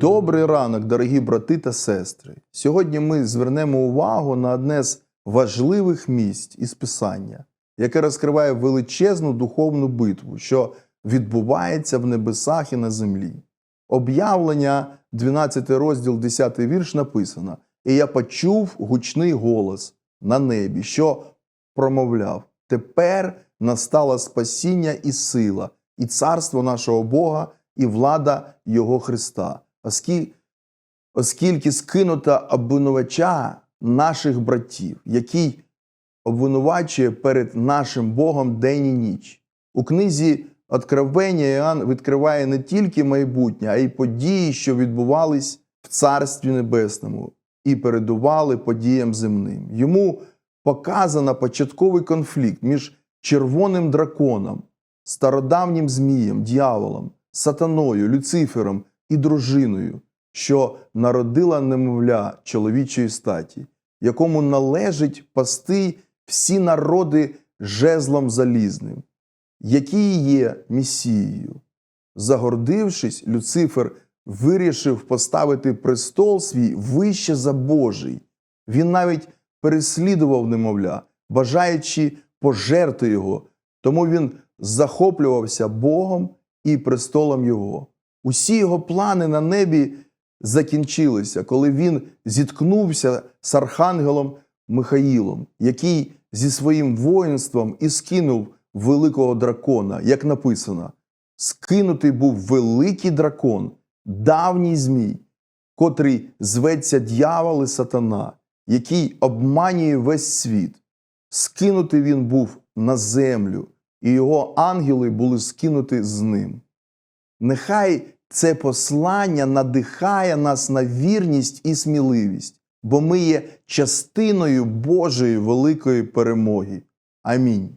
Добрий ранок, дорогі брати та сестри. Сьогодні ми звернемо увагу на одне з важливих місць із Писання, яке розкриває величезну духовну битву, що відбувається в небесах і на землі. Об'явлення, 12 розділ, 10 вірш написано: І я почув гучний голос на небі, що промовляв: Тепер настало спасіння і сила, і царство нашого Бога, і влада Його Христа, оскільки, скинута обвинувача наших братів, який обвинувачує перед нашим Богом день і ніч. У книзі Откровення Іоанн відкриває не тільки майбутнє, а й події, що відбувались в Царстві Небесному і передували подіям земним. Йому показано початковий конфлікт між червоним драконом, стародавнім змієм, дьяволом, сатаною, Люцифером і дружиною, що народила немовля чоловічої статі, якому належить пасти всі народи жезлом залізним, який є Месією. Загордившись, Люцифер вирішив поставити престол свій вище за Божий. Він навіть переслідував немовля, бажаючи пожерти його, тому він захоплювався Богом і престолом Його. Усі його плани на небі закінчилися, коли він зіткнувся з архангелом Михаїлом, який зі своїм воїнством і скинув великого дракона, як написано: скинутий був великий дракон, давній змій, котрий зветься дьявол і сатана, який обманює весь світ. Скинутий він був на землю, і його ангели були скинуті з ним. Нехай це послання надихає нас на вірність і сміливість, бо ми є частиною Божої великої перемоги. Амінь.